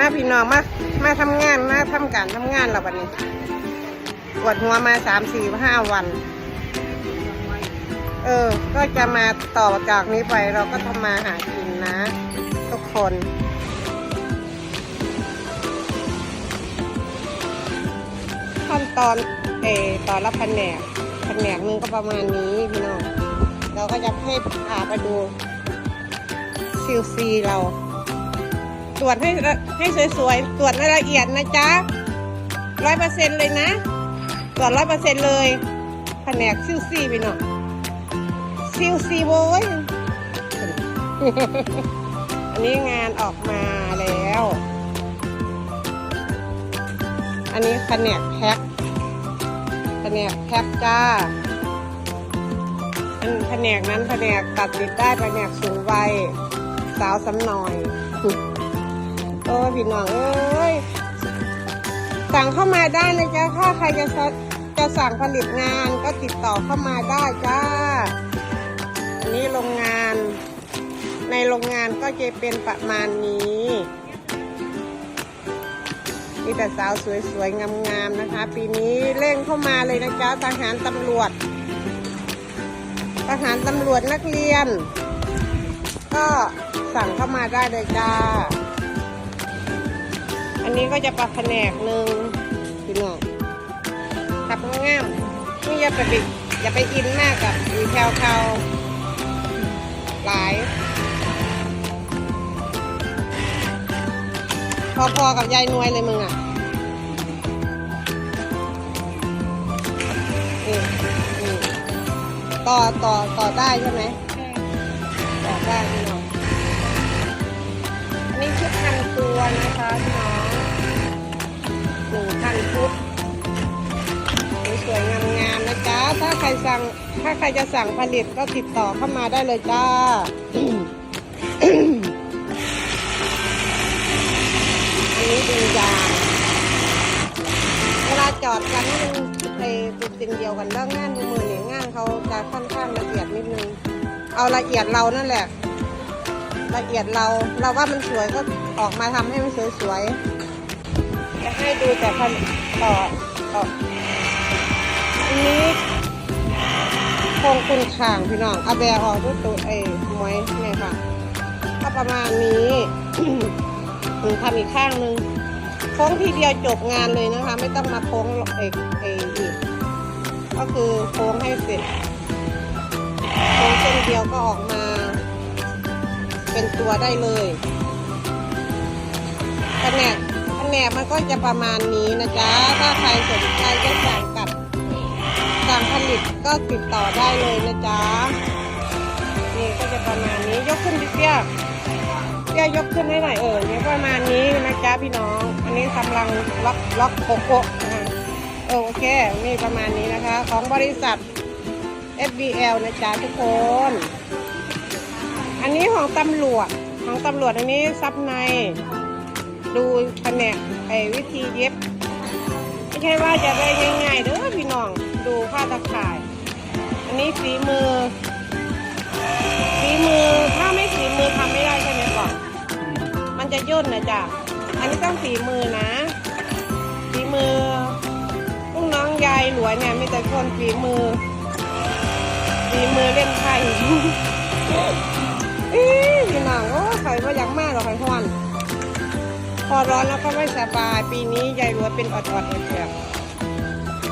มาพี่น้องมา มาทำงานมาทำการทำงานแล้ววันนี้ปวดหัวมาสามสี่ห้าวัน เออ ก็จะมาต่อจากนี้ไปเราก็ทำมาหากินนะ ทุกคนขั้นตอนเออตอนละแผนกแผนกหนึงก็ประมาณนี้พี่น้อง เราก็จะให้พาไปดูซิลซีเรา ตรวจให้ให้สวยๆ ตรวจให้ละเอียดนะจ๊ะร้อยเปอร์เซ็นเลยนะ ตรวจร้อยเปอร์เซ็นเลยแผนกซิลซีพี่น้องซิลซีโว้ยอันนี้งานออกมาแล้ว อันนี้แผนกแพ็คแผนกแพ็คจ้าอันแผนกนั้นแผนกตัดติดได้แผนกสูงวัยสาวสำนอย อ้พี่น้องเอ้ยสั่งเข้ามาได้นะจ๊ะถ้าใครจะจะสั่งผลิตงานก็ติดต่อเข้ามาได้จ้าอันนี้โรงงาน ในโรงงานก็จะเป็นประมาณนี้มีแต่สาวสวยๆงามๆนะคะ ปีนี้เร่งเข้ามาเลยนะจ๊ะทหารตำรวจทหารตำรวจนักเรียน ก็สั่งเข้ามาได้เลยจ้า นนี้ก็จะปรับแผนกหนึ่งพี่น้องขับง่ามๆนี่อย่าไปบิอย่าไปอินมากกับอีแถวเขาหลาย พอๆกับยายนวยเลยมึงอะต่อต่อต่อได้ใช่ไหมต่อได้พี่น้องอันนี้ชุดพันตัวนะคะพี่น้อง สั่ง ถ้าใครจะสั่งผลิตก็ติดต่อเข้ามาได้เลยจ้าอันนี้ดึงยางเวลาจอดกันห้มันไปเป็นสิ่งเดียวกันแล้วงงานดูมือเนี่ยงานเขาจะค่อนข้างละเอียดนิดนึง เอาละเอียดเรานั่นแหละ ละเอียดเราเราว่ามันสวยก็ออกมาทำให้มันสวยๆจะให้ดูแต่พันต่อต่ออันนี้ คงคุณข่างพี่น้องเอาแบออกด้วยตัวไอ้มวยเนี่ยค่ะก็ประมาณนี้หรือทำอีกข้างหนึ่งโค้งทีเดียวจบงานเลยนะคะ ไม่ต้องมาโค้งเอกเอกอีกก็คือโค้งให้เสร็จโค้งเส้นเดียวก็ออกมา เป็นตัวได้เลยแผนกแผนกมันก็จะประมาณนี้นะจ๊ะถ้าใครสนใจจะสั่ง กับสั่งผลิตก็ติดต่อได้เลยนะจ๊ะ นี่ก็จะประมาณนี้ยกขึ้นเปี้ยเดี๋ยยกขึ้นให้หน่อยเออเนี่ยประมาณนี้นะจ๊ะพี่น้อง อันนี้กำลังล็อกล็อกโคโค่นะเออโอเคนี่ประมาณนี้นะคะ ของบริษัท FBL นะจ๊ะทุกคน อันนี้ของตำรวจของตำรวจอันนี้ซับใน ดูแผนกไอ้วิธีเย็บไม่ใช่ว่าจะได้ง่ายๆเด้อพี่ ฝีมือ ฝีมือถ้าไม่ฝีมือทำไม่ได้ใช่ไหมก่อนมันจะย่นนะจ๊ะอันนี้ต้องฝีมือนะ ฝีมือลูกน้องยายหลวยเนี่ยมีแต่คนฝีมือ ฝีมือเล่นไพ่อีพี่น้องโอ้ใครว่ายากมากหรอกใครฮ้อนพอร้อนแล้วก็ไม่สบายปีนี้ยายหลวยเป็นอดๆแอบ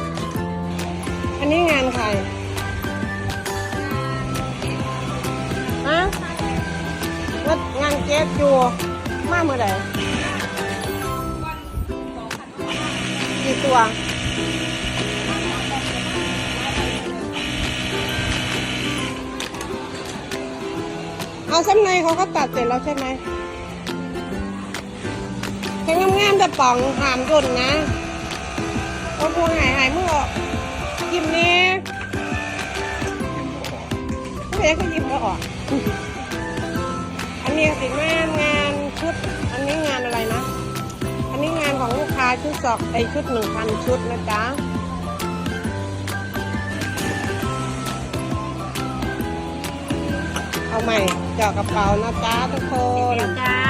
ๆอันนี้งานใคร ฮะงดงานเก็บอยู่มาเมื่อไหร่กี่ตัวเอาซ้ำในเขาก็ตัดเสร็จแล้วใช่ไหมแค่งงามๆแต่ป่องหามยนนะโอ้พวงหายหายมือออกยิ้มเนี้ยเพื่อนก็ยิ้มก็ออก อันนี้สิงานงานชุด อันนี้งานอะไรนะ อันนี้งานของลูกค้าชุดสอบไอชุดหนึ่งพันชุดนะจ๊ะเอาใหม่เจาะกระเป๋านะจ๊ะทุกคนจ้า